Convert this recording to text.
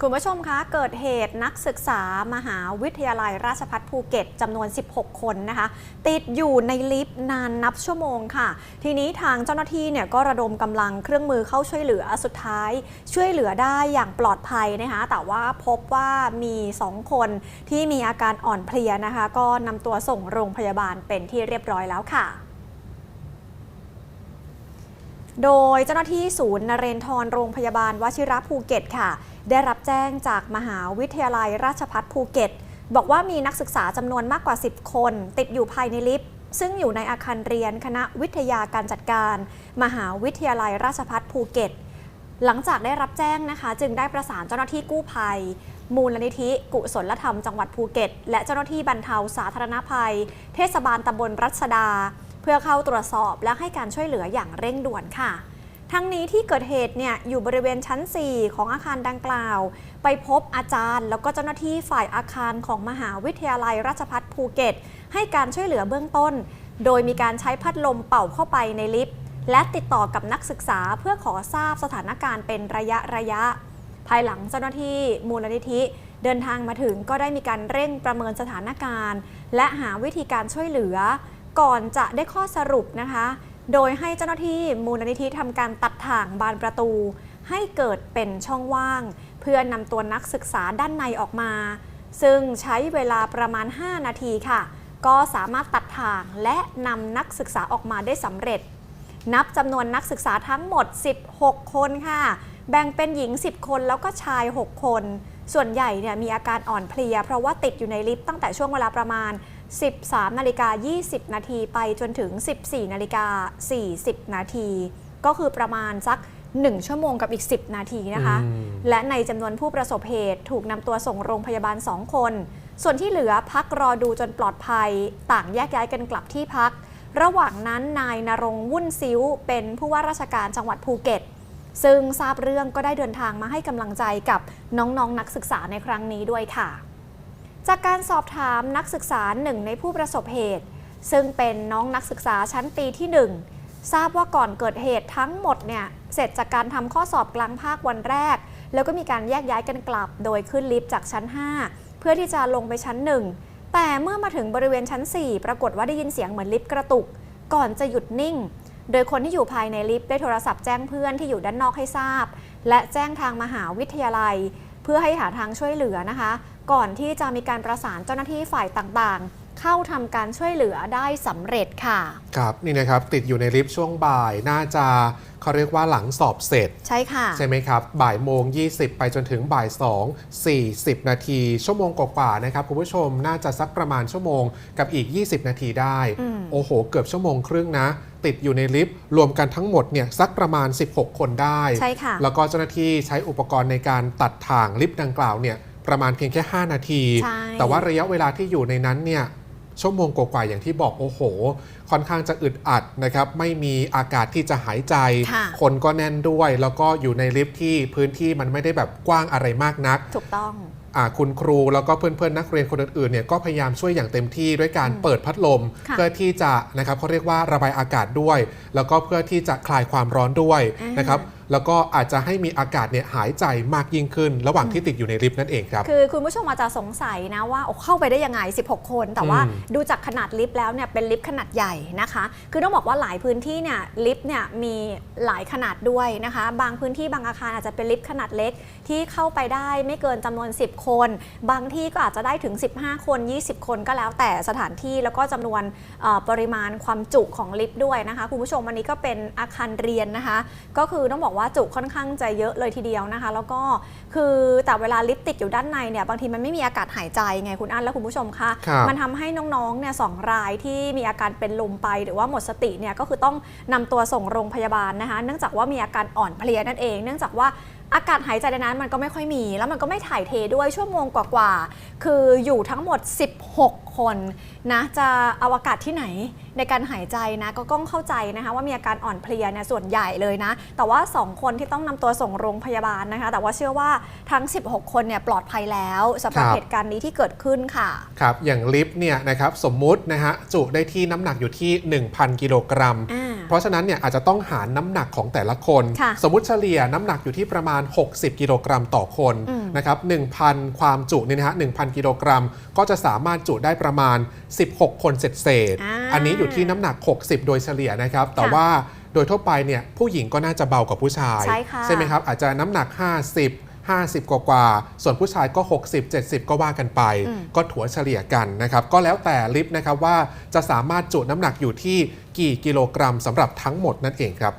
คุณผู้ชมคะเกิดเหตุนักศึกษามหาวิทยาลัยราชภัฏภูเก็ตจำนวน 16 คนนะคะ ติดอยู่ในลิฟต์นานนับชั่วโมงค่ะ ทีนี้ทางเจ้าหน้าที่เนี่ยก็ระดมกำลังเครื่องมือเข้าช่วยเหลือสุดท้าย ช่วยเหลือได้อย่างปลอดภัยนะคะแต่ว่าพบว่ามี 2 คนที่มีอาการอ่อนเพลียนะคะ ก็นำตัวส่งโรงพยาบาลเป็นที่เรียบร้อยแล้วค่ะ โดยเจ้าหน้าที่ศูนย์นเรนทรโรงพยาบาลวชิระภูเก็ตค่ะ ได้รับแจ้งจากมหาวิทยาลัยราชภัฏภูเก็ต บอกว่ามีนักศึกษาจำนวนมากกว่า 10 คน ติดอยู่ภายในลิฟต์ซึ่งอยู่ในอาคารเรียนคณะวิทยาการจัดการ มหาวิทยาลัยราชภัฏภูเก็ต หลังจากได้รับแจ้งนะคะ จึงได้ประสานเจ้าหน้าที่กู้ภัย มูลนิธิกุศลธรรมจังหวัดภูเก็ต และเจ้าหน้าที่บรรเทาสาธารณภัย เทศบาลตำบลรัชดา พื่อเข้าตรวจสอบและให้การช่วยเหลืออย่างเร่งด่วนค่ะ ทั้งนี้ที่เกิดเหตุเนี่ยอยู่บริเวณชั้น 4 ของอาคารดังกล่าว ไปพบอาจารย์ แล้วก็เจ้าหน้าที่ฝ่ายอาคารของมหาวิทยาลัยราชภัฏภูเก็ต ให้การช่วยเหลือเบื้องต้น โดยมีการใช้พัดลมเป่าเข้าไปในลิฟต์และติดต่อกับนักศึกษาเพื่อขอทราบสถานการณ์เป็นระยะระยะ ภายหลังเจ้าหน้าที่มูลนิธิเดินทางมาถึงก็ได้มีการเร่งประเมินสถานการณ์ และหาวิธีการช่วยเหลือ ก่อนจะได้ข้อสรุปนะคะ โดยให้เจ้าหน้าที่มูลนิธิทำการตัดถ่างบานประตู ให้เกิดเป็นช่องว่าง เพื่อนำตัวนักศึกษาด้านในออกมา ซึ่งใช้เวลาประมาณ 5 นาทีค่ะ ก็สามารถตัดถ่างและนำนักศึกษาออกมาได้สำเร็จ นับจำนวนนักศึกษาทั้งหมด 16 คนค่ะ แบ่งเป็นหญิง 10 คนแล้วก็ชาย 6 คนส่วนใหญ่เนี่ยมีอาการอ่อนเพลีย เพราะว่าติดอยู่ในลิฟต์ตั้งแต่ช่วงเวลาประมาณ 13นาฬิกา20 นาทีไปจนถึง 14นาฬิกา40 นาที ก็คือประมาณสัก 1 ชั่วโมงกับอีก 10 นาทีนะคะอืมและในจำนวนผู้ประสบเหตุถูกนำตัวส่งโรงพยาบาล 2 คน ส่วนที่เหลือพักรอดูจนปลอดภัย ต่างแยกย้ายกันกลับที่พัก ระหว่างนั้นนายนรงค์วุ่นซิ้ว เป็นผู้ว่าราชการจังหวัดภูเก็ต ซึ่งทราบเรื่องก็ได้เดินทางมาให้กำลังใจกับน้องๆนนักศึกษาในครั้งนี้ด้วยค่ะ จากการสอบถามนักศึกษาหนึ่งในผู้ประสบเหตุ ซึ่งเป็นน้องนักศึกษาชั้นปีที่หนึ่งทราบว่าก่อนเกิดเหตุทั้งหมดเนี่ยเสร็จจากการทำข้อสอบกลางภาควันแรก แล้วก็มีการแยกย้ายกันกลับ โดยขึ้นลิฟต์จากชั้น 5 เพื่อที่จะลงไปชั้น 1 แต่เมื่อมาถึงบริเวณชั้น 4 ปรากฏว่าได้ยินเสียงเหมือนลิฟต์กระตุก ก่อนจะหยุดนิ่ง โดยคนที่อยู่ภายในลิฟต์ได้โทรศัพท์แจ้งเพื่อนที่อยู่ด้านนอกให้ทราบ และแจ้งทางมหาวิทยาลัย เพื่อให้หาทางช่วยเหลือนะคะ ก่อนที่จะมีการประสานเจ้าหน้าที่ฝ่ายต่างๆ เข้าทำการช่วยเหลือได้สำเร็จค่ะ ครับนี่นะครับติดอยู่ในลิฟต์ช่วงบ่ายน่าจะเขาเรียกว่าหลังสอบเสร็จ ใช่ค่ะ ใช่ไหมครับ บ่ายโมง 20 ไปจนถึงบ่าย 2 40 นาที ชั่วโมงกว่าๆนะครับ คุณผู้ชมน่าจะสักประมาณชั่วโมงกับอีก 20 นาทีได้อืมโอ้โห เกือบชั่วโมงครึ่งนะ ติดอยู่ในลิฟต์รวมกันทั้งหมดเนี่ยสักประมาณ 16 คนได้ ใช่ค่ะ แล้วก็เจ้าหน้าที่ใช้อุปกรณ์ในการตัดถ่างลิฟต์ดังกล่าวเนี่ย ประมาณเพียงแค่ 5 นาทีใช่แต่ว่าระยะเวลาที่อยู่ในนั้นเนี่ยชั่วโมงกว่าๆอย่างที่บอกโอ้โห ค่อนข้างจะอึดอัดนะครับไม่มีอากาศที่จะหายใจค่ะคนก็แน่นด้วย แล้วก็อยู่ในลิฟต์ที่พื้นที่มันไม่ได้แบบกว้างอะไรมากนัก ถูกต้องอ่าคุณครูแล้วก็เพื่อนๆนักเรียนคนอื่นๆเนี่ยก็พยายามช่วยอย่างเต็มที่ด้วยการอืมเปิดพัดลมค่ะเพื่อที่จะนะครับเขาเรียกว่าระบายอากาศด้วย แล้วก็เพื่อที่จะคลายความร้อนด้วยอ่านนะครับ แล้วก็อาจจะให้มีอากาศเนี่ยหายใจมากยิ่งขึ้น ระหว่างที่ติดอยู่ในลิฟต์นั่นเองครับ คือคุณผู้ชมอาจจะสงสัยนะว่าโอ้เข้าไปได้ยังไง 16 คน แต่ว่าอืมดูจากขนาดลิฟต์แล้วเนี่ยเป็นลิฟต์ขนาดใหญ่นะคะ คือต้องบอกว่าหลายพื้นที่เนี่ยลิฟต์เนี่ยมีหลายขนาดด้วยนะคะ บางพื้นที่บางอาคารอาจจะเป็นลิฟต์ขนาดเล็กที่เข้าไปได้ไม่เกินจำนวน 10 คน บางที่ก็อาจจะได้ถึง 15 คน 20 คนก็แล้วแต่สถานที่แล้วก็จำนวนเอ่อปริมาณความจุของลิฟต์ด้วยนะคะคุณผู้ชมอันนี้ก็เป็นอาคารเรียนนะคะ ก็คือต้องบอกว่าจุค่อนข้างจะเยอะเลยทีเดียวนะคะ แล้วก็คือแต่เวลาลิฟต์ติดอยู่ด้านในเนี่ยบางทีมันไม่มีอากาศหายใจไงคุณอั้นและคุณผู้ชมคะครับมันทำให้น้องๆเนี่ยสองรายที่มีอาการเป็นลมไปหรือว่าหมดสติเนี่ยก็คือต้องนำตัวส่งโรงพยาบาลนะคะ เนื่องจากว่ามีอาการอ่อนเพลียนั่นเอง เนื่องจากว่า อากาศหายใจในนั้นมันก็ไม่ค่อยมี แล้วมันก็ไม่ถ่ายเทด้วยชั่วโมงกว่าๆ คืออยู่ทั้งหมด 16 คนนะจะเอาอากาศที่ไหนในการหายใจนะก็ต้องเข้าใจนะคะว่ามีอาการอ่อนเพลียเนี่ยส่วนใหญ่เลยนะ แต่ว่า 2 คนที่ต้องนำตัวส่งโรงพยาบาลนะคะ แต่ว่าเชื่อว่าทั้ง 16 คนเนี่ยปลอดภัยแล้วสำหรับครับเหตุการณ์นี้ที่เกิดขึ้นค่ะครับอย่างลิฟต์เนี่ยนะครับสมมุตินะฮะจุได้ที่น้ำหนักอยู่ที่ 1,000 กิโลกรัมอ่า เพราะฉะนั้นเนี่ยอาจจะต้องหารน้ำหนักของแต่ละคนค่ะสมมุติเฉลี่ยน้ำหนักอยู่ที่ประมาณ 60 กิโลกรัมต่อคนอืมนะครับ1,000 ความจุเนี่ยนะฮะ1,000 กิโลกรัม ก็จะสามารถจุได้ประมาณ 16 คนเศษเศษๆอ่าอันนี้อยู่ที่น้ำหนัก 60 โดยเฉลี่ยนะครับ แต่ค่ะว่าโดยทั่วไปเนี่ยผู้หญิงก็น่าจะเบากว่าผู้ชายใช่ค่ะใช่ไหมครับอาจจะน้ำหนัก 50 50 กว่ากว่าๆส่วนผู้ชายก็ 60 70 ก็ว่ากันไปอืมก็ถัวเฉลี่ยกันนะครับ ก็แล้วแต่ลิฟต์นะครับว่าจะสามารถจุน้ำหนักอยู่ที่กี่กิโลกรัมสำหรับทั้งหมดนั่นเองครับ